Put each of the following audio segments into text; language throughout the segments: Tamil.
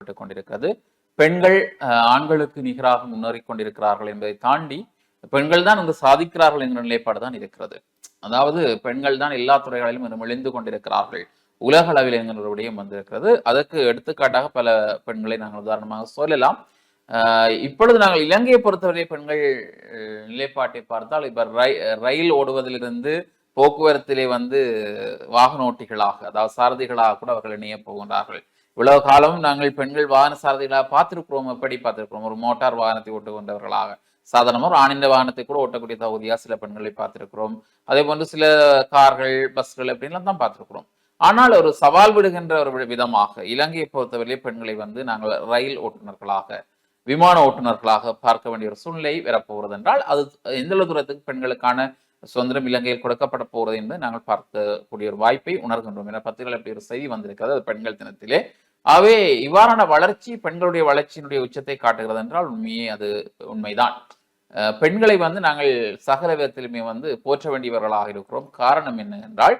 கொண்டிருக்கிறது. பெண்கள் ஆண்களுக்கு நிகராக முன்னேறி கொண்டிருக்கிறார்கள் என்பதை தாண்டி பெண்கள் தான் வந்து சாதிக்கிறார்கள் என்ற நிலைப்பாடு தான் இருக்கிறது. அதாவது பெண்கள் தான் எல்லா துறைகளிலும் இன்னும் கொண்டிருக்கிறார்கள். உலக அளவில் என்கிற ஒரு விடயம் வந்திருக்கிறது. அதற்கு எடுத்துக்காட்டாக பல பெண்களை நாங்கள் உதாரணமாக சொல்லலாம். ஆஹ் இப்பொழுது நாங்கள் இலங்கையை பொறுத்தவரை பெண்கள் நிலைப்பாட்டை பார்த்தால் இப்ப ரயில் ஓடுவதிலிருந்து போக்குவரத்திலே வந்து வாகன ஓட்டிகளாக அதாவது சாரதிகளாக கூட அவர்கள் இணைய போகின்றார்கள். இவ்வளவு காலம் நாங்கள் பெண்கள் வாகன சாரதிகளாக பார்த்துருக்கிறோம். எப்படி பார்த்துருக்கிறோம்? ஒரு மோட்டார் வாகனத்தை ஓட்டுகின்றவர்களாக. சாதாரணமாக ஒரு ஆணிந்த வாகனத்தை கூட ஓட்டக்கூடிய தகுதியாக சில பெண்களை பார்த்துருக்கிறோம். அதே போன்று சில கார்கள் பஸ்கள் அப்படின்லாம் தான் பார்த்துருக்குறோம். ஆனால் ஒரு சவால் விடுகின்ற ஒரு விதமாக இலங்கையை பொறுத்தவரையிலே பெண்களை வந்து நாங்கள் ரயில் ஓட்டுநர்களாக விமான ஓட்டுநர்களாக பார்க்க வேண்டிய ஒரு சூழ்நிலை வரப்போகிறது என்றால் அது எந்த தூரத்துக்கு பெண்களுக்கான சுதந்திரம் இலங்கையில் கொடுக்கப்பட போகிறது என்று நாங்கள் பார்க்கக்கூடிய ஒரு வாய்ப்பை உணர்கின்றோம். என பத்திரிகை அப்படி ஒரு செய்தி வந்திருக்கிறது. அது பெண்கள் தினத்திலே ஆகவே இவ்வாறான வளர்ச்சி பெண்களுடைய வளர்ச்சியினுடைய உச்சத்தை காட்டுகிறது என்றால் உண்மையே அது உண்மைதான். பெண்களை வந்து நாங்கள் சகல விதத்திலுமே வந்து போற்ற வேண்டியவர்களாக இருக்கிறோம். காரணம் என்ன என்றால்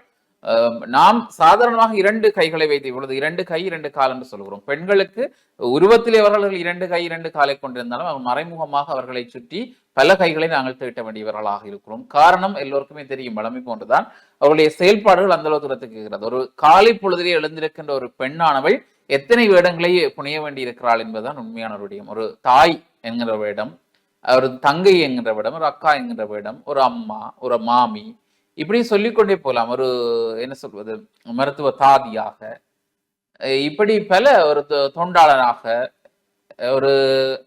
நாம் சாதாரணமாக இரண்டு கைகளை வைத்து இவ்வளவு இரண்டு கை இரண்டு கால் என்று சொல்கிறோம். பெண்களுக்கு உருவத்திலே அவர்கள் இரண்டு கை இரண்டு காலை கொண்டிருந்தாலும் அவர் மறைமுகமாக அவர்களை சுற்றி பல கைகளை நாங்கள் தீட்ட வேண்டியவர்களாக இருக்கிறோம். காரணம் எல்லோருக்குமே தெரியும். வளமை போன்றுதான். அவருடைய செயல்பாடுகள் அந்த அளவு தூரத்துக்கு இருக்கிறது ஒரு காலை பொழுதிலே எழுந்திருக்கின்ற ஒரு பெண்ணானவள் எத்தனை வேடங்களை புனைய வேண்டி இருக்கிறாள் என்பதுதான் உண்மையான ஒரு விடயம். ஒரு தாய் என்கிற வேடம் ஒரு தங்கை என்கிற வேடம் ஒரு அக்கா என்கிற வேடம் ஒரு அம்மா ஒரு மாமி இப்படி சொல்லிக்கொண்டே போகலாம். ஒரு என்ன சொல்வது மருத்துவ தாதியாக இப்படி பல ஒரு தொ- தொண்டாளராக ஒரு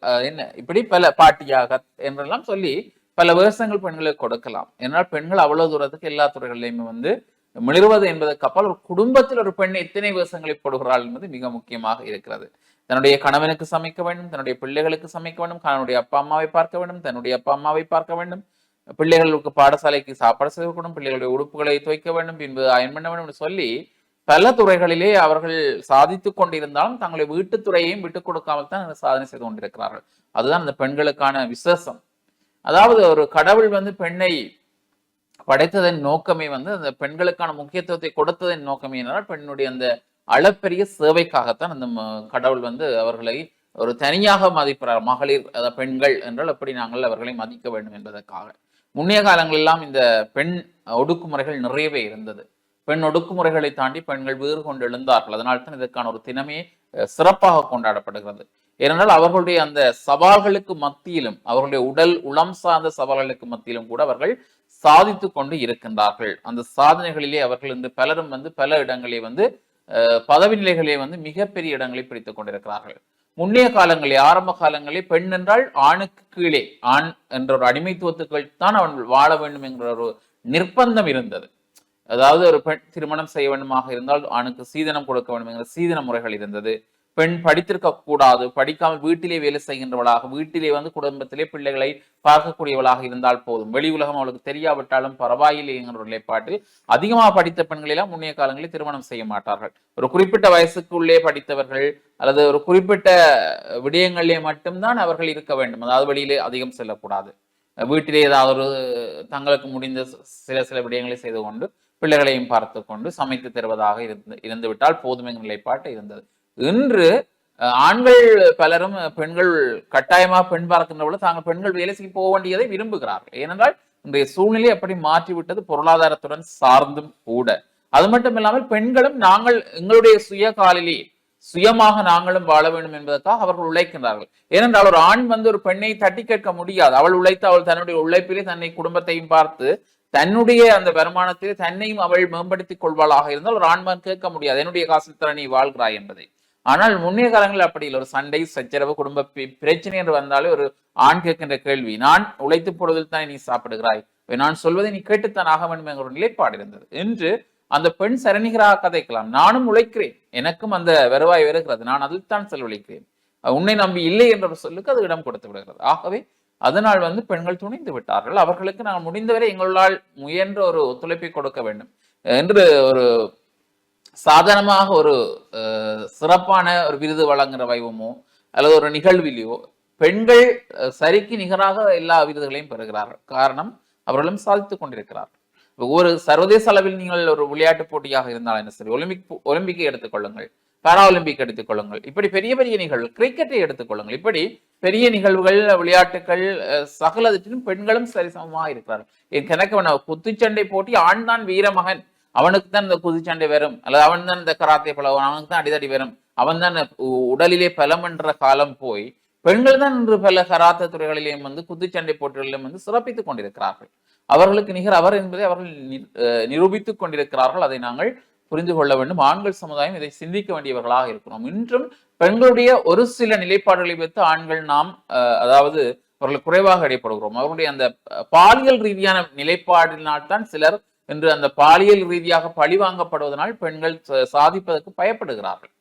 அஹ் என்ன இப்படி பல பாட்டியாக என்றெல்லாம் சொல்லி பல வேஷங்கள் பெண்களுக்கு கொடுக்கலாம். ஏன்னால் பெண்கள் அவ்வளவு தூரத்துக்கு எல்லா துறைகளிலுமே வந்து மிளர்வது என்பதற்கு அப்பால் ஒரு குடும்பத்தில் ஒரு பெண் எத்தனை வேஷங்களை போடுகிறாள் என்பது மிக முக்கியமாக இருக்கிறது. தன்னுடைய கணவனுக்கு சமைக்க வேண்டும் தன்னுடைய பிள்ளைகளுக்கு சமைக்க வேண்டும் கணவனுடைய அப்பா அம்மாவை பார்க்க வேண்டும் தன்னுடைய அப்பா அம்மாவை பார்க்க வேண்டும். பிள்ளைகளுக்கு பாடசாலைக்கு சாப்பாடு செய்து கொடுக்கணும் பிள்ளைகளுடைய உடுப்புகளை துவைக்க வேண்டும் பின்பு அயன் பண்ண வேண்டும் என்று சொல்லி பல துறைகளிலே அவர்கள் சாதித்துக் கொண்டிருந்தாலும் தங்களுடைய வீட்டுத்துறையையும் விட்டுக் கொடுக்காமல் தான் சாதனை செய்து கொண்டிருக்கிறார்கள். அதுதான் அந்த பெண்களுக்கான விசேஷம். அதாவது ஒரு கடவுள் வந்து பெண்ணை படைத்ததன் நோக்கமே வந்து அந்த பெண்களுக்கான முக்கியத்துவத்தை கொடுத்ததன் நோக்கமே என்றால் பெண்ணுடைய அந்த அளப்பெரிய சேவைக்காகத்தான் அந்த கடவுள் வந்து அவர்களை ஒரு தனியாக மதிப்பிறார். மகளிர் அதாவது பெண்கள் என்றால் எப்படி நாங்கள் அவர்களை மதிக்க வேண்டும் என்பதற்காக. முன்னைய காலங்களெல்லாம் இந்த பெண் ஒடுக்குமுறைகள் நிறையவே இருந்தது. பெண் ஒடுக்குமுறைகளை தாண்டி பெண்கள் வீறு கொண்டு எழுந்தார்கள். அதனால் தான் இதற்கான ஒரு தினமே சிறப்பாக கொண்டாடப்படுகிறது. ஏனென்றால் அவர்களுடைய அந்த சவால்களுக்கு மத்தியிலும் அவர்களுடைய உடல் உளம் சார்ந்த சவால்களுக்கு மத்தியிலும் கூட அவர்கள் சாதித்து கொண்டு இருக்கின்றார்கள். அந்த சாதனைகளிலே அவர்கள் இன்று பலரும் வந்து பல இடங்களிலே வந்து பதவி நிலைகளிலே வந்து மிகப்பெரிய இடங்களை பிடித்துக் கொண்டிருக்கிறார்கள். முன்னைய காலங்களில் ஆரம்ப காலங்களில் பெண் என்றால் ஆணுக்கு கீழே ஆண் என்ற ஒரு அடிமைத்துவத்துக்கள் தான் அவன் வாழ வேண்டும் என்ற ஒரு நிர்பந்தம் இருந்தது. அதாவது ஒரு பெண் திருமணம் செய்ய வேண்டுமாக இருந்தால் ஆணுக்கு சீதனம் கொடுக்க வேண்டும் என்கிற சீதன முறைகள் இருந்தது. பெண் படித்திருக்க கூடாது படிக்காமல் வீட்டிலே வேலை செய்கின்றவளாக வீட்டிலே வந்து குடும்பத்திலே பிள்ளைகளை பார்க்கக்கூடியவளாக இருந்தால் போதும். வெளி உலகம் அவளுக்கு தெரியாவிட்டாலும் பரவாயில்லை என்கிற ஒரு நிலைப்பாட்டில் அதிகமாக படித்த பெண்களெல்லாம் முன்னைய காலங்களில் திருமணம் செய்ய மாட்டார்கள். ஒரு குறிப்பிட்ட வயசுக்குள்ளே படித்தவர்கள் அல்லது ஒரு குறிப்பிட்ட விடயங்களிலே மட்டும்தான் அவர்கள் இருக்க வேண்டும். அதாவது வெளியிலே அதிகம் செல்லக்கூடாது. வீட்டிலே ஏதாவது ஒரு தங்களுக்கு முடிந்த சில சில விடயங்களை செய்து கொண்டு பிள்ளைகளையும் பார்த்து கொண்டு சமைத்து தருவதாக இருந்து இருந்து விட்டால் போதும் என்கிற நிலைப்பாட்டு இருந்தது. இன்று ஆண்கள் பலரும் பெண்கள் கட்டாயமாக பெண் பார்க்கின்ற பொழுது தாங்கள் பெண்கள் வேலை செய்ய போக வேண்டியதை விரும்புகிறார்கள். ஏனென்றால் இன்றைய சூழ்நிலை அப்படி மாற்றிவிட்டது பொருளாதாரத்துடன் சார்ந்தும் கூட. அது மட்டும் இல்லாமல் பெண்களும் நாங்கள் எங்களுடைய சுய காலிலே சுயமாக நாங்களும் வாழ வேண்டும் என்பதற்காக அவர்கள் உழைக்கின்றார்கள். ஏனென்றால் ஒரு ஆண் வந்து ஒரு பெண்ணை தட்டி கேட்க முடியாது. அவள் உழைத்து அவள் தன்னுடைய உழைப்பிலே தன்னை குடும்பத்தையும் பார்த்து தன்னுடைய அந்த வருமானத்திலே தன்னையும் அவள் மேம்படுத்திக் கொள்வாளாக இருந்தால் ஒரு ஆண்மன் கேட்க முடியாது. என்னுடைய காசில் திறனை வாழ்கிறாய் என்பதை. ஆனால் முன்னைய காலங்களில் அப்படி இல்லை. ஒரு சண்டை சச்சரவு குடும்ப பிரச்சனை என்று வந்தாலே ஒரு ஆண் கேட்கின்ற கேள்வி நான் உழைத்து பொழுதில் தானே நீ சாப்பிடுகிறாய்? நான் சொல்வதை நீ கேட்டுத்தான் ஆக வேண்டும் என்கிற நிலைப்பாடு இருந்தது. என்று அந்த பெண் சரணிகராக கதைக்கலாம். நானும் உழைக்கிறேன். எனக்கும் அந்த வருவாய் வருகிறது. நான் அதில் தான் செலவழிக்கிறேன். உன்னை நம்பி இல்லை என்ற ஒரு சொல்லுக்கு அது இடம் கொடுத்து விடுகிறது. ஆகவே அதனால் வந்து பெண்கள் துணிந்து விட்டார்கள். அவர்களுக்கு நான் முடிந்தவரை எங்களால் முயன்ற ஒரு ஒத்துழைப்பை கொடுக்க வேண்டும். என்று ஒரு சாதாரணமாக ஒரு சிறப்பான ஒரு விருது வழங்குற வைவமோ அல்லது ஒரு நிகழ்விலையோ பெண்கள் சரிக்கு நிகராக எல்லா விருதுகளையும் பெறுகிறார்கள் காரணம் அவர்களும் சாதித்துக் கொண்டிருக்கிறார்கள் ஒரு சர்வதேச அளவில் நீங்கள் ஒரு விளையாட்டு போட்டியாக இருந்தாலும் என்ன சரி ஒலிம்பிக் ஒலிம்பிக்கை எடுத்துக்கொள்ளுங்கள் பாராலிம்பிக் எடுத்துக்கொள்ளுங்கள் இப்படி பெரிய பெரிய நிகழ்வு கிரிக்கெட்டை எடுத்துக்கொள்ளுங்கள் இப்படி பெரிய நிகழ்வுகள் விளையாட்டுகள் அஹ், சகலத்திலும் பெண்களும் சரிசமமாக இருக்கிறார்கள். என் கணக்கு குத்துச்சண்டை போட்டி ஆண் தான் வீரமகன் அவனுக்கு தான் இந்த குதிச்சண்டை வரும் அல்லது அவன் தான் இந்த கராத்தே பழவன் அவனுக்கு தான் அடிதடி வரும் அவன் தான் உடலிலே பலம் என்ற காலம் போய் பெண்கள் தான் இன்று பல கராத்த துறைகளிலேயும் வந்து குத்துச்சண்டை போட்டிகளிலும் வந்து சிறப்பித்துக் கொண்டிருக்கிறார்கள். அவர்களுக்கு நிகர் அவர் என்பதை அவர்கள் நிரூபித்துக் கொண்டிருக்கிறார்கள். அதை நாங்கள் புரிந்து கொள்ள வேண்டும். ஆண்கள் சமுதாயம் இதை சிந்திக்க வேண்டியவர்களாக இருக்கிறோம் இன்றும் பெண்களுடைய ஒரு சில நிலைப்பாடுகளை வைத்து ஆண்கள் நாம் அஹ், அதாவது அவர்கள் குறைவாக இடைப்படுகிறோம். அவர்களுடைய அந்த பாலியல் ரீதியான நிலைப்பாடினால் தான் சிலர் என்று அந்த பாலியல் ரீதியாக பழிவாங்கப்படுவதனால் பெண்கள் சாதிப்பதற்கு பயப்படுகிறார்கள்.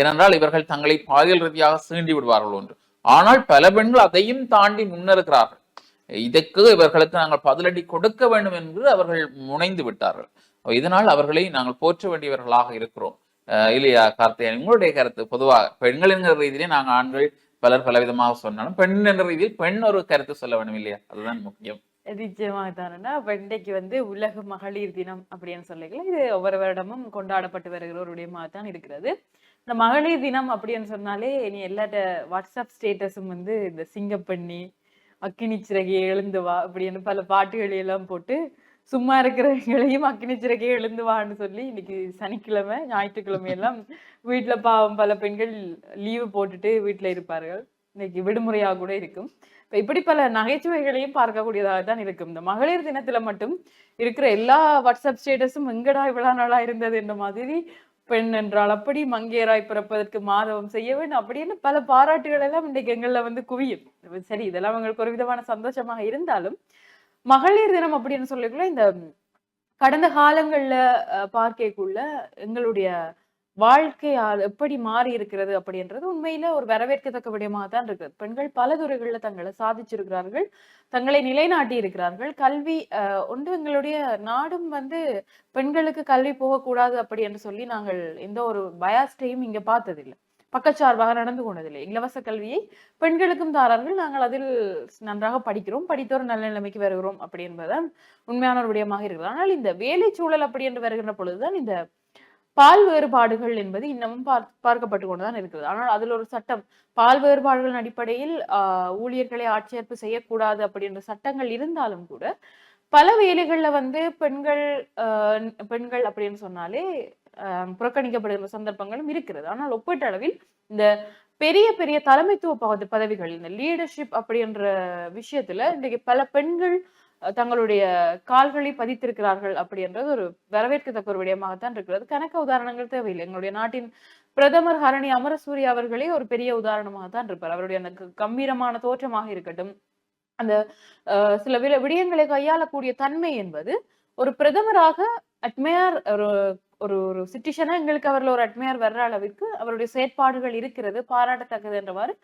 ஏனென்றால் இவர்கள் தங்களை பாலியல் ரீதியாக சீண்டி விடுவார்கள் ஒன்று. ஆனால் பல பெண்கள் அதையும் தாண்டி முன்னேறுகிறார்கள். இதற்கு இவர்களுக்கு நாங்கள் பதிலடி கொடுக்க வேண்டும் என்று அவர்கள் முனைந்து விட்டார்கள். இதனால் அவர்களை நாங்கள் போற்ற வேண்டியவர்களாக இருக்கிறோம். இல்லையா கார்த்திகேயன்? உங்களுடைய கருத்து பொதுவாக பெண்கள் என்கிற ரீதியிலே நாங்கள் ஆண்கள் பலர் பலவிதமாக சொன்னாலும் பெண் என்ற ரீதியில் பெண் ஒரு கருத்து சொல்ல வேண்டும் இல்லையா அதுதான் முக்கியம். நிச்சயமாக தானேன்னா அப்போ இன்றைக்கு வந்து உலக மகளிர் தினம் அப்படின்னு சொல்லிக்கலாம் இது ஒவ்வொரு வருடமும் கொண்டாடப்பட்டு வருகிற ஒரு விடயமாக தான் இருக்கிறது. இந்த மகளிர் தினம் அப்படின்னு சொன்னாலே நீ எல்லாட்ட வாட்ஸ்அப் ஸ்டேட்டஸும் வந்து இந்த சிங்கப்பண்ணி அக்கினி சிறகை எழுந்து வா அப்படின்னு பல பாட்டுகளையெல்லாம் போட்டு சும்மா இருக்கிறவங்களையும் அக்கினி சிறகை எழுந்து வான்னு சொல்லி இன்னைக்கு சனிக்கிழமை ஞாயிற்றுக்கிழமை எல்லாம் வீட்டுல பாவம் பல பெண்கள் லீவு போட்டுட்டு வீட்டுல இருப்பார்கள். இன்னைக்கு விடுமுறையாக கூட இருக்கும். இப்போ இப்படி பல நகைச்சுவைகளையும் பார்க்கக்கூடியதாக தான் இருக்கும். இந்த மகளிர் தினத்துல மட்டும் இருக்கிற எல்லா வாட்ஸ்அப் ஸ்டேட்டஸும் எங்கடா இவ்வளவு நாளா இருந்தது என்ற மாதிரி பெண் என்றால் அப்படி மங்கையராய் பிறப்பதற்கு மாதவம் செய்ய வேண்டும். அப்படின்னு பல பாராட்டுகள் எல்லாம் இன்றைக்கு எங்களில் வந்து குவியும். சரி இதெல்லாம் எங்களுக்கு ஒரு விதமான சந்தோஷமாக இருந்தாலும் மகளிர் தினம் அப்படின்னு சொல்லிக்குள்ள இந்த கடந்த காலங்கள்ல அஹ், பார்க்கக்குள்ள எங்களுடைய வாழ்க்கை எப்படி மாறி இருக்கிறது அப்படின்றது உண்மையில ஒரு வரவேற்கத்தக்க விடயமாக தான் இருக்குது பெண்கள் பல துறைகளில் தங்களை சாதிச்சிருக்கிறார்கள் தங்களை நிலைநாட்டி இருக்கிறார்கள். கல்வி ஒன்று எங்களுடைய நாடும் வந்து பெண்களுக்கு கல்வி போகக்கூடாது அப்படி என்று சொல்லி நாங்கள் எந்த ஒரு பயாஸ்டையும் இங்க பார்த்ததில்லை. பக்கச்சார்பாக நடந்து கொண்டதில்லை இலவச கல்வியை பெண்களுக்கும் தாரார்கள். நாங்கள் அதில் நன்றாக படிக்கிறோம். படித்த ஒரு நல்ல நிலைமைக்கு வருகிறோம் அப்படி என்பதுதான் உண்மையான ஒரு விடயமாக இருக்கிறது. ஆனால் இந்த வேலை சூழல் அப்படி என்று வருகின்ற பொழுதுதான் இந்த பால் வேறுபாடுகள் என்பது இன்னமும் பார்த்து பார்க்கப்பட்டு கொண்டுதான் இருக்கிறது ஆனால் அதில் ஒரு சட்டம் பால் வேறுபாடுகளின் அடிப்படையில் ஆஹ், ஊழியர்களை ஆட்சேர்ப்பு செய்யக்கூடாது அப்படின்ற சட்டங்கள் இருந்தாலும் கூட பல வேலைகள்ல வந்து பெண்கள் பெண்கள் அப்படின்னு சொன்னாலே ஆஹ், புறக்கணிக்கப்படுகிற சந்தர்ப்பங்களும் இருக்கிறது. ஆனால் ஒப்பீட்டளவில் இந்த பெரிய பெரிய தலைமைத்துவ பத- பதவிகள் இந்த லீடர்ஷிப் அப்படின்ற விஷயத்துல இன்றைக்கு பல பெண்கள் தங்களுடைய கால்களை பதித்திருக்கிறார்கள் அப்படின்றது ஒரு வரவேற்கத்தக்க ஒரு விடயமாகத்தான் இருக்கிறது. கணக்க உதாரணங்கள் தேவையில்லை. எங்களுடைய நாட்டின் பிரதமர் ஹரணி அமரசூரிய அவர்களே ஒரு பெரிய உதாரணமாக தான் இருப்பார். அவருடைய அந்த கம்பீரமான தோற்றமாக இருக்கட்டும் அந்த சில விட விடயங்களை கையாளக்கூடிய தன்மை என்பது ஒரு பிரதமராக அட்மையார் ஒரு ஒரு ஒரு சிட்டிஷனா எங்களுக்கு அவர்ல ஒரு அட்மையார் வர்ற அளவிற்கு அவருடைய செயற்பாடுகள் இருக்கிறது பாராட்டத்தக்கது என்றவாறு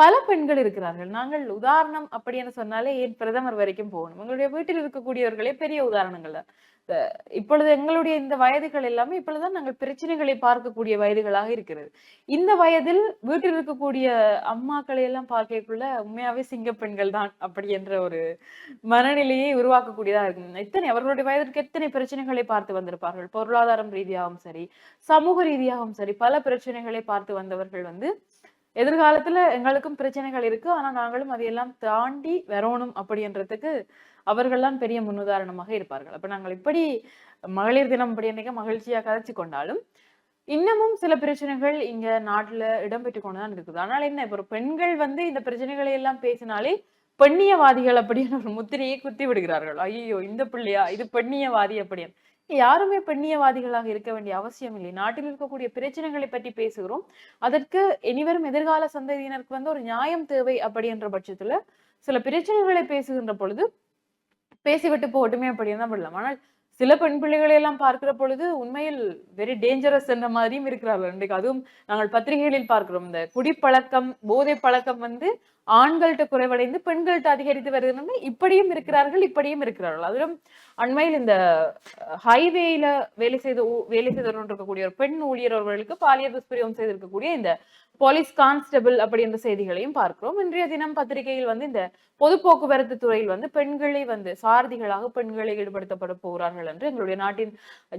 பல பெண்கள் இருக்கிறார்கள். நாங்கள் உதாரணம் அப்படின்னு சொன்னாலே ஏன் பிரதமர் வரைக்கும் போகணும்? எங்களுடைய வீட்டில் இருக்கக்கூடியவர்களே பெரிய உதாரணங்கள் தான். இப்பொழுது எங்களுடைய இந்த வயதுகள் எல்லாமே இப்பொழுதுதான் நாங்கள் பிரச்சனைகளை பார்க்கக்கூடிய வயதுகளாக இருக்கிறது. இந்த வயதில் வீட்டில் இருக்கக்கூடிய அம்மாக்களை எல்லாம் பார்க்கக்குள்ள உண்மையாவே சிங்க பெண்கள் தான் அப்படி என்ற ஒரு மனநிலையை உருவாக்கக்கூடியதா இருக்கும். எத்தனை அவர்களுடைய வயதிற்கு எத்தனை பிரச்சனைகளை பார்த்து வந்திருப்பார்கள்? பொருளாதாரம் ரீதியாகவும் சரி சமூக ரீதியாகவும் சரி பல பிரச்சனைகளை பார்த்து வந்தவர்கள் வந்து எதிர்காலத்துல எங்களுக்கும் பிரச்சனைகள் இருக்கு. ஆனா நாங்களும் அதையெல்லாம் தாண்டி வரணும் அப்படின்றதுக்கு அவர்கள்லாம் பெரிய முன்னுதாரணமாக இருப்பார்கள். அப்ப நாங்கள் இப்படி மகளிர் தினம் இப்படி என்னைக்கு மகிழ்ச்சியா கதைச்சு கொண்டாலும் இன்னமும் சில பிரச்சனைகள் இங்க நாட்டுல இடம்பெற்று கொண்டுதான் இருக்குது. ஆனால் என்ன இப்ப பெண்கள் வந்து இந்த பிரச்சனைகளை எல்லாம் பேசினாலே பெண்ணியவாதிகள் அப்படின்னு ஒரு முத்திரையை குத்தி விடுகிறார்கள். ஐயோ இந்த பிள்ளையா இது பெண்ணியவாதி அப்படின்னு. யாருமே பெண்ணியவாதிகளாக இருக்க வேண்டிய அவசியம் இல்லை. நாட்டில் இருக்கக்கூடிய பிரச்சனைகளை பற்றி பேசுகிறோம். அதற்கு இனிவரும் எதிர்கால சந்ததியினருக்கு வந்து ஒரு நியாயம் தேவை அப்படின்ற பட்சத்துல சில பிரச்சனைகளை பேசுகின்ற பொழுது பேசிவிட்டு போகட்டுமே அப்படின்னு தான் விடலாம். ஆனால் சில பெண் பிள்ளைகளை எல்லாம் பார்க்கிற பொழுது உண்மையில் வெரி டேஞ்சரஸ் என்ற மாதிரியும் இருக்கிறார்கள். இன்றைக்கு அதுவும் நாங்கள் பத்திரிகைகளில் பார்க்கிறோம். இந்த குடிப்பழக்கம் போதை பழக்கம் வந்து ஆண்கள்கிட்ட குறைவடைந்து பெண்கள்கிட்ட அதிகரித்து வருகிறது இப்படியும் இருக்கிறார்கள் இப்படியும் இருக்கிறார்கள். அதிலும் அண்மையில் இந்த ஹைவேல வேலை செய்து வேலை செய்து இருக்கக்கூடிய ஒரு பெண் ஊழியர் அவர்களுக்கு பாலியல் துஷ்பிரயோகம் செய்திருக்கக்கூடிய இந்த போலீஸ் கான்ஸ்டபிள் அப்படின்ற செய்திகளையும் பார்க்கிறோம். இன்றைய தினம் பத்திரிகையில் வந்து இந்த பொது போக்குவரத்து துறையில் வந்து பெண்களை வந்து சாரதிகளாக பெண்களை ஈடுபடுத்தப்பட போகிறார்கள் என்று எங்களுடைய நாட்டின்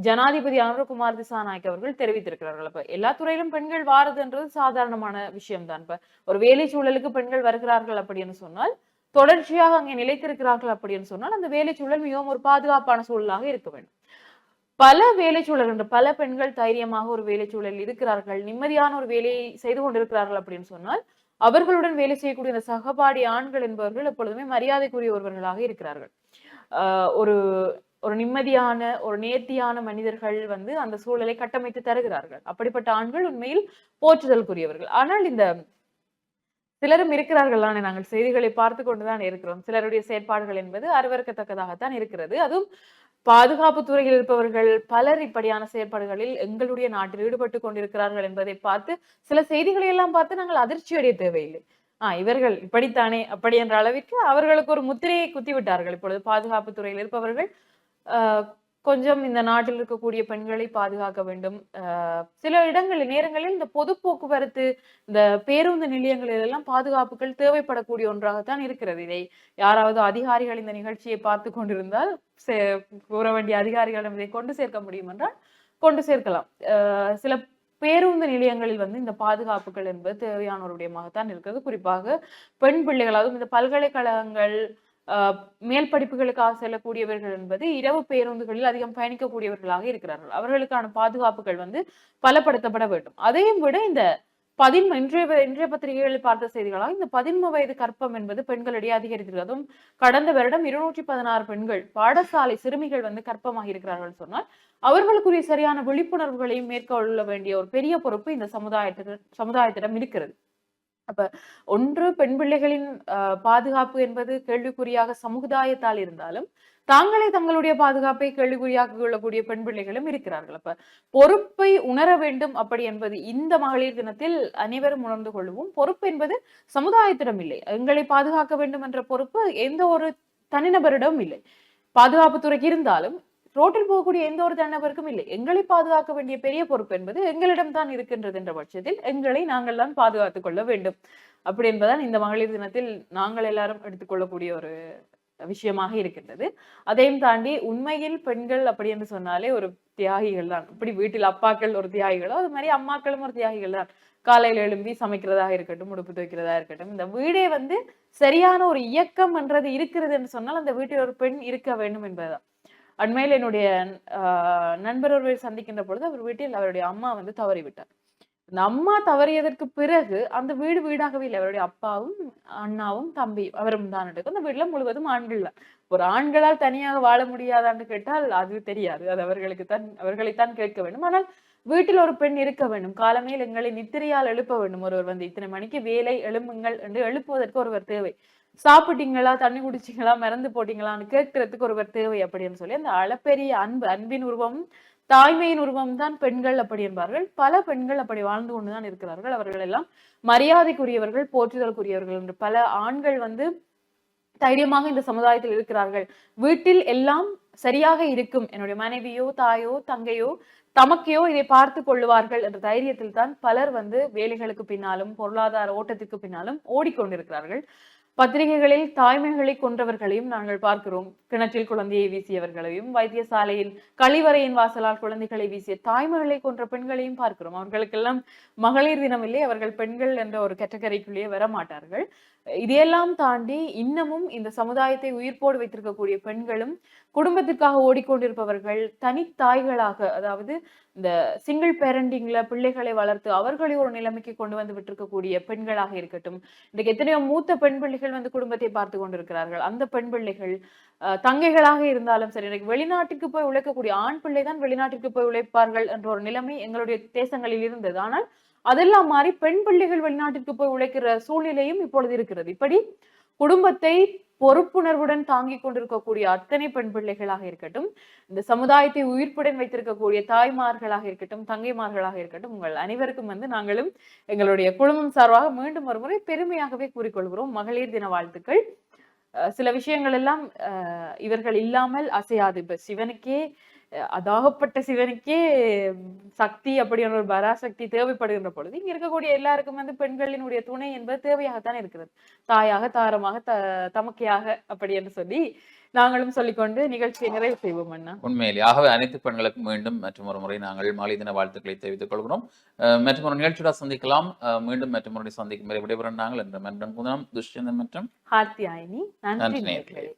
ஜனாதிபதி அனுரகுமார் திசாநாயக் அவர்கள் தெரிவித்திருக்கிறார்கள். அப்ப எல்லா துறையிலும் பெண்கள் வாரதுன்றது சாதாரணமான விஷயம்தான். இப்ப ஒரு வேலை சூழலுக்கு பெண்கள் வருகிறார்கள் அப்படின்னு சொன்னால் தொடர்ச்சியாக அங்கே நிலைத்திருக்கிறார்கள் அப்படின்னு சொன்னால் அந்த வேலை சூழல் மிகவும் ஒரு பாதுகாப்பான சூழலாக இருக்க வேண்டும். பல வேலை சூழல் பல பெண்கள் தைரியமாக ஒரு வேலை சூழலில் இருக்கிறார்கள் நிம்மதியான ஒரு வேலையை செய்து கொண்டிருக்கிறார்கள் அப்படின்னு சொன்னால் அவர்களுடன் வேலை செய்யக்கூடிய இந்த சகபாடி ஆண்கள் என்பவர்கள் எப்பொழுதுமே மரியாதைக்குரிய ஒருவர்களாக இருக்கிறார்கள். ஒரு ஒரு நிம்மதியான ஒரு நேர்த்தியான மனிதர்கள் வந்து அந்த சூழலை கட்டமைத்து தருகிறார்கள். அப்படிப்பட்ட ஆண்கள் உண்மையில் போற்றுதலுக்குரியவர்கள். ஆனால் இந்த சிலரும் இருக்கிறார்கள் தானே நாங்கள் செய்திகளை பார்த்து கொண்டுதான் இருக்கிறோம். சிலருடைய செயற்பாடுகள் என்பது அருவருக்கத்தக்கதாகத்தான் இருக்கிறது. அதுவும் பாதுகாப்பு துறையில் இருப்பவர்கள் பலர் இப்படியான செயற்பாடுகளில் எங்களுடைய நாட்டில் ஈடுபட்டு கொண்டிருக்கிறார்கள் என்பதை பார்த்து சில செய்திகளை எல்லாம் பார்த்து நாங்கள் அதிர்ச்சி அடைய தேவையில்லை. ஆஹ் இவர்கள் இப்படித்தானே அப்படி என்ற அளவிற்கு அவர்களுக்கு ஒரு முத்திரையை குத்தி விட்டார்கள் இப்பொழுது பாதுகாப்பு துறையில் இருப்பவர்கள் ஆஹ் கொஞ்சம் இந்த நாட்டில் இருக்கக்கூடிய பெண்களை பாதுகாக்க வேண்டும். சில இடங்களில் நேரங்களில் இந்த பொது போக்குவரத்து இந்த பேருந்து நிலையங்களில் எல்லாம் பாதுகாப்புகள் தேவைப்படக்கூடிய ஒன்றாகத்தான் இருக்கிறது. இதை யாராவது அதிகாரிகள் இந்த நிகழ்ச்சியை பார்த்து கொண்டிருந்தால் சே- கூற வேண்டிய அதிகாரிகளிடம் இதை கொண்டு சேர்க்க முடியும் என்றால் கொண்டு சேர்க்கலாம். சில பேருந்து நிலையங்களில் வந்து இந்த பாதுகாப்புகள் என்பது தேவையான ஒரு விடயமாகத்தான் இருக்கிறது. குறிப்பாக பெண் பிள்ளைகள் அதுவும் இந்த பல்கலைக்கழகங்கள் மேல் படிப்புகளுக்காக செல்லக்கூடியவர்கள் என்பது இரவு பேருந்துகளில் அதிகம் பயணிக்கக்கூடியவர்களாக இருக்கிறார்கள். அவர்களுக்கான பாதுகாப்புகள் வந்து பலப்படுத்தப்பட வேண்டும். அதையும் விட இந்த பதின்ம இன்றைய இன்றைய பத்திரிகைகளில் பார்த்த செய்திகளாக இந்த பதின்ம வயது கற்பம் என்பது பெண்களிடையே அதிகரித்திருக்கிறது. அதுவும் கடந்த வருடம் இருநூற்றி பதினாறு பெண்கள் பாடசாலை சிறுமிகள் வந்து கற்பமாக இருக்கிறார்கள் சொன்னால் அவர்களுக்குரிய சரியான விழிப்புணர்வுகளையும் மேற்கொள்ள வேண்டிய ஒரு பெரிய பொறுப்பு இந்த சமுதாயத்திற்கு சமுதாயத்திடம் இருக்கிறது. அப்ப ஒன்று பெண் பிள்ளைகளின் ஆஹ், பாதுகாப்பு என்பது கேள்விக்குறியாக சமுதாயத்தால் இருந்தாலும் தாங்களே தங்களுடைய பாதுகாப்பை கேள்விக்குறியாக கொள்ளக்கூடிய பெண் பிள்ளைகளும் இருக்கிறார்கள். அப்ப பொறுப்பை உணர வேண்டும் அப்படி என்பது இந்த மகளிர் தினத்தில் அனைவரும் உணர்ந்து கொள்வோம் பொறுப்பு என்பது சமுதாயத்திடம் இல்லை. எங்களை பாதுகாக்க வேண்டும் என்ற பொறுப்பு எந்த ஒரு தனிநபரிடம் இல்லை. பாதுகாப்பு துறைக்கு இருந்தாலும் ரோட்டில் போகக்கூடிய எந்த ஒரு தன்னபருக்கும் இல்லை. எங்களை பாதுகாக்க வேண்டிய பெரிய பொறுப்பு என்பது எங்களிடம் தான் இருக்கின்றது என்ற பட்சத்தில் எங்களை நாங்கள் தான் பாதுகாத்துக் கொள்ள வேண்டும். அப்படி என்பதுதான் இந்த மகளிர் தினத்தில் நாங்கள் எல்லாரும் எடுத்துக்கொள்ளக்கூடிய ஒரு விஷயமாக இருக்கின்றது. அதையும் தாண்டி உண்மையில் பெண்கள் அப்படி என்று சொன்னாலே ஒரு தியாகிகள் தான். இப்படி வீட்டில் அப்பாக்கள் ஒரு தியாகிகளோ அது மாதிரி அம்மாக்களும் ஒரு தியாகிகள் தான். காலையில் எழும்பி சமைக்கிறதாக இருக்கட்டும் உடுப்பு துவைக்கிறதா இருக்கட்டும் இந்த வீடே வந்து சரியான ஒரு இயக்கம் என்றது இருக்கிறது என்று சொன்னால் அந்த வீட்டில் ஒரு பெண் இருக்க வேண்டும் என்பதுதான். அண்மையில் என்னுடைய ஆஹ், நண்பர் ஒருவர் சந்திக்கின்ற பொழுது அவர் வீட்டில் அவருடைய அம்மா வந்து தவறிவிட்டார். இந்த அம்மா தவறியதற்கு பிறகு அந்த வீடு வீடாகவே இல்லை. அவருடைய அப்பாவும் அண்ணாவும் தம்பியும் அவரும் தான் எடுக்கும் அந்த வீட்டுல முழுவதும் ஆண்கள் தான். ஒரு ஆண்களால் தனியாக வாழ முடியாதான்னு கேட்டால் அது தெரியாது. அது அவர்களுக்கு தான் அவர்களைத்தான் கேட்க வேண்டும். ஆனால் வீட்டில் ஒரு பெண் இருக்க வேண்டும். காலமேல் எங்களை நித்திரையால் எழுப்ப வேண்டும். ஒருவர் வந்து இத்தனை மணிக்கு வேலை எழும்புங்கள் என்று எழுப்புவதற்கு ஒருவர் தேவை. சாப்பிட்டீங்களா? தண்ணி குடிச்சீங்களா? மறந்து போட்டீங்களான்னு கேட்கறதுக்கு ஒருவர் தேவை அப்படின்னு சொல்லி அந்த அளப்பெரிய அன்பு அன்பின் உருவம் தாய்மையின் உருவம் தான் பெண்கள் அப்படி என்பார்கள். பல பெண்கள் அப்படி வாழ்ந்து கொண்டுதான் இருக்கிறார்கள். அவர்கள் எல்லாம் மரியாதைக்குரியவர்கள் போற்றுதலுக்குரியவர்கள் என்று பல ஆண்கள் வந்து தைரியமாக இந்த சமுதாயத்தில் இருக்கிறார்கள். வீட்டில் எல்லாம் சரியாக இருக்கும். என்னுடைய மனைவியோ தாயோ தங்கையோ தமக்கையோ இதை பார்த்து கொள்ளுவார்கள் என்ற தைரியத்தில் தான் பலர் வந்து வேலைகளுக்கு பின்னாலும் பொருளாதார ஓட்டத்திற்கு பின்னாலும் ஓடிக்கொண்டிருக்கிறார்கள். பத்திரிகைகளில் தாய்மைகளை கொன்றவர்களையும் நாங்கள் பார்க்கிறோம். கிணற்றில் குழந்தையை வீசியவர்களையும் வைத்தியசாலையின் கழிவறையின் வாசலால் குழந்தைகளை வீசிய தாய்மைகளை கொன்ற பெண்களையும் பார்க்கிறோம். அவர்களுக்கெல்லாம் மகளிர் தினம் இல்லை அவர்கள் பெண்கள் என்ற ஒரு கேட்டகரிக்குள்ளேயே வர மாட்டார்கள். இதையெல்லாம் தாண்டி இன்னமும் இந்த சமுதாயத்தை உயிர்ப்போடு வைத்திருக்கக்கூடிய பெண்களும் குடும்பத்திற்காக ஓடிக்கொண்டிருப்பவர்கள் தனித்தாய்களாக அதாவது இந்த சிங்கிள் பேரண்டிங்ல பிள்ளைகளை வளர்த்து அவர்களை ஒரு நிலைமைக்கு கொண்டு வந்து விட்டிருக்கக்கூடிய பெண்களாக இருக்கட்டும். இன்றைக்கு எத்தனையோ மூத்த பெண் பிள்ளைகள் வந்து குடும்பத்தை பார்த்து கொண்டிருக்கிறார்கள். அந்த பெண் பிள்ளைகள் தங்கைகளாக இருந்தாலும் சரி இன்றைக்கு வெளிநாட்டுக்கு போய் உழைக்கக்கூடிய ஆண் பிள்ளை தான் வெளிநாட்டிற்கு போய் உழைப்பார்கள் என்ற ஒரு நிலைமை எங்களுடைய தேசங்களில் இருந்தது. ஆனால் அதெல்லாம் மாறி பெண் பிள்ளைகள் வெளிநாட்டிற்கு போய் உழைக்கிற சூழ்நிலையும் இப்பொழுது இருக்கிறது. இப்படி குடும்பத்தை பொறுப்புணர்வுடன் தாங்கிக் கொண்டிருக்கக்கூடிய அத்தனை பெண் பிள்ளைகளாக இருக்கட்டும் இந்த சமுதாயத்தை உயிர்ப்புடன் வைத்திருக்கக்கூடிய தாய்மார்களாக இருக்கட்டும் தங்கைமார்களாக இருக்கட்டும் உங்கள் அனைவருக்கும் வந்து நாங்களும் எங்களுடைய குழுமம் சார்பாக மீண்டும் ஒரு முறை பெருமையாகவே கூறிக்கொள்கிறோம். மகளிர் தின வாழ்த்துக்கள். அஹ் சில விஷயங்கள் எல்லாம் அஹ் இவர்கள் இல்லாமல் அசையாது. இப்ப சிவனுக்கே அதாகப்பட்ட சிவனுக்கே சக்தி அப்படியான ஒரு பராசக்தி தேவைப்படுகின்ற பொழுது இங்க இருக்கக்கூடிய எல்லாருக்கும் வந்து பெண்களினுடைய துணை என்பது தேவையாகத்தான் இருக்கிறது. தாயாக தாரமாக த தமக்கையாக அப்படி என்று சொல்லி நாங்களும் சொல்லிக்கொண்டு நிகழ்ச்சியை நிறைவு செய்வோம் அண்ணா. உண்மையிலே. ஆகவே அனைத்து பெண்களுக்கும் மீண்டும் மற்றும் ஒரு முறை நாங்கள் மாலை தின வாழ்த்துக்களை தெரிவித்துக் கொள்கிறோம். மற்றும் ஒரு நிகழ்ச்சியோட சந்திக்கலாம். மீண்டும் மற்றும் முறை சந்திக்கும் வரை விடைபெறும் நாங்கள் என்ற மன்றம் குதனம் துஷ்யந்தன் மற்றும் ஹார்த்தியாயினி நன்றி நேயர்களே